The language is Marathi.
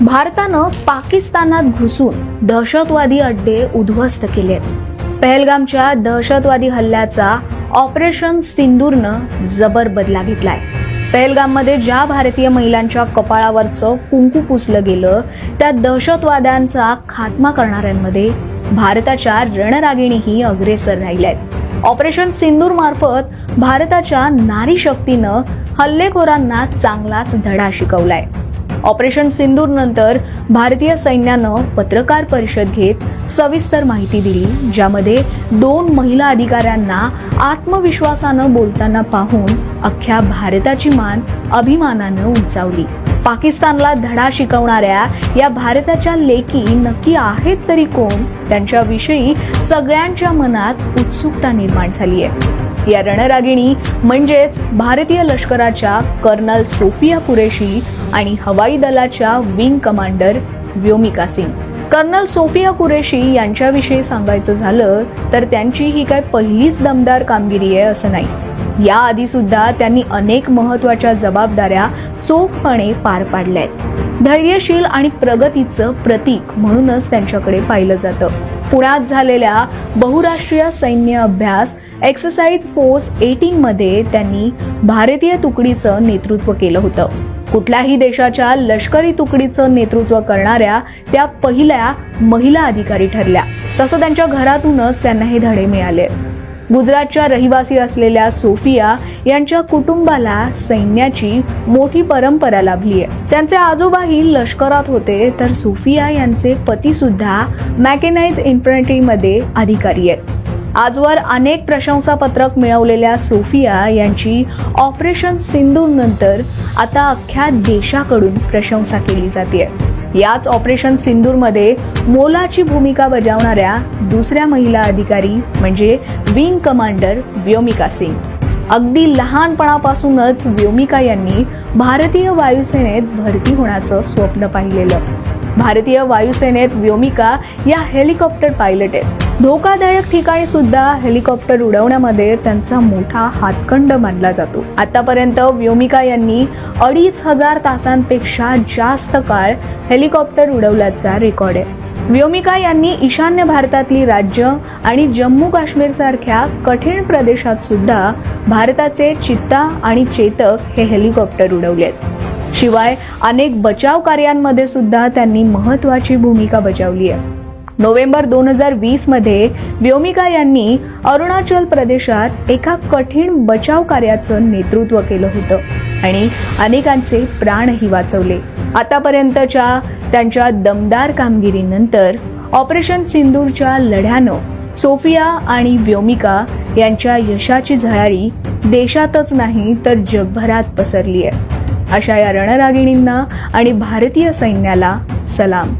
भारतानं पाकिस्तानात घुसून दहशतवादी अड्डे उद्ध्वस्त केलेत. पहलगामच्या दहशतवादी हल्ल्याचा ऑपरेशन सिंदूरनं जबर बदला घेतलाय. पहलगाममध्ये ज्या भारतीय महिलांच्या कपाळावरचं कुंकू पुसलं गेलं त्या दहशतवाद्यांचा खात्मा करणाऱ्यांमध्ये भारताच्या रणरागिणीही अग्रेसर राहिल्या आहेत ऑपरेशन सिंदूर मार्फत भारताच्या नारी शक्तीनं हल्लेखोरांना चांगलाच धडा शिकवलाय. ऑपरेशन सिंदूर नंतर भारतीय सैन्यानं पत्रकार परिषद घेत सविस्तर माहिती दिली ज्यामध्ये दोन महिला अधिकाऱ्यांना आत्मविश्वासानं बोलताना पाहून अख्ख्या भारताची मान अभिमानानं उंचावली. पाकिस्तानला धडा शिकवणाऱ्या या भारताच्या लेकी नक्की आहेत तरी कोण त्यांच्याविषयी सगळ्यांच्या मनात उत्सुकता निर्माण झाली आहे. या रणरागिणी म्हणजेच भारतीय लष्कराच्या कर्नल सोफिया कुरेशी आणि हवाई दलाच्या wing commander Vyomika Singh. Colonel Sofiya Qureshi यांच्याविषयी सांगायचं झालं तर त्यांची ही काय पहिलीच दमदार कामगिरी आहे असं नाही. याआधी सुद्धा त्यांनी अनेक महत्त्वाच्या जबाबदाऱ्या चोखपणे पार पाडल्या आहेत धैर्यशील आणि प्रगतीचं प्रतीक म्हणूनच त्यांच्याकडे पाहिलं जातं. पुण्यात झालेल्या बहुराष्ट्रीय सैन्य अभ्यास एक्सरसाइज फोर्स एटीन मध्ये त्यांनी भारतीय तुकडीचं नेतृत्व केलं होतं. कुठल्याही देशाच्या लष्करी तुकडीचं नेतृत्व करणाऱ्या त्या पहिल्या महिला अधिकारी ठरल्या. तसं त्यांच्या घरातूनच त्यांना हे धडे मिळाले. गुजरातच्या रहिवासी असलेल्या सोफिया यांच्या कुटुंबाला सैन्याची मोठी परंपरा लाभली आहे त्यांचे आजोबाही लष्करात होते तर सोफिया यांचे पती सुद्धा मॅकेनाइज इन्फंट्रीमध्ये अधिकारी आहेत. आजवर अनेक प्रशंसापत्रक मिळवलेल्या सोफिया यांची ऑपरेशन सिंधूरनंतर आता अख्ख्या देशाकडून प्रशंसा केली जाते. याच ऑपरेशन सिंदूरमध्ये मोलाची भूमिका बजावणाऱ्या दुसऱ्या महिला अधिकारी म्हणजे विंग कमांडर व्योमिका सिंग. अगदी लहानपणापासूनच व्योमिका यांनी भारतीय वायुसेनेत भरती होण्याचं स्वप्न पाहिलेलं. भारतीय वायुसेनेत व्योमिका या हेलिकॉप्टर पायलट आहेत. धोकादायक ठिकाणी सुद्धा हेलिकॉप्टर उडवण्यामध्ये त्यांचा मोठा हातखंड मानला जातो. आतापर्यंत व्योमिका यांनी अडीच हजार तासांपेक्षा जास्त काळ हेलिकॉप्टर उडवल्याचा रेकॉर्ड आहे. व्योमिका यांनी ईशान्य भारतातली राज्य आणि जम्मू काश्मीर सारख्या कठीण प्रदेशात सुद्धा भारताचे चित्ता आणि चेतक हे हेलिकॉप्टर उडवलेत शिवाय अनेक बचाव कार्यांमध्ये सुद्धा त्यांनी महत्वाची भूमिका बजावली आहे. नोव्हेंबर दोन हजार वीसमध्ये व्योमिका यांनी अरुणाचल प्रदेशात एका कठीण बचाव कार्याचं नेतृत्व केलं होतं आणि अनेकांचे प्राणही वाचवले. आतापर्यंतच्या त्यांच्या दमदार कामगिरीनंतर ऑपरेशन सिंदूरच्या लढ्यानं सोफिया आणि व्योमिका यांच्या यशाची झळाळी देशातच नाही तर जगभरात पसरली आहे अशा या रणरागिणींना आणि भारतीय सैन्याला सलाम.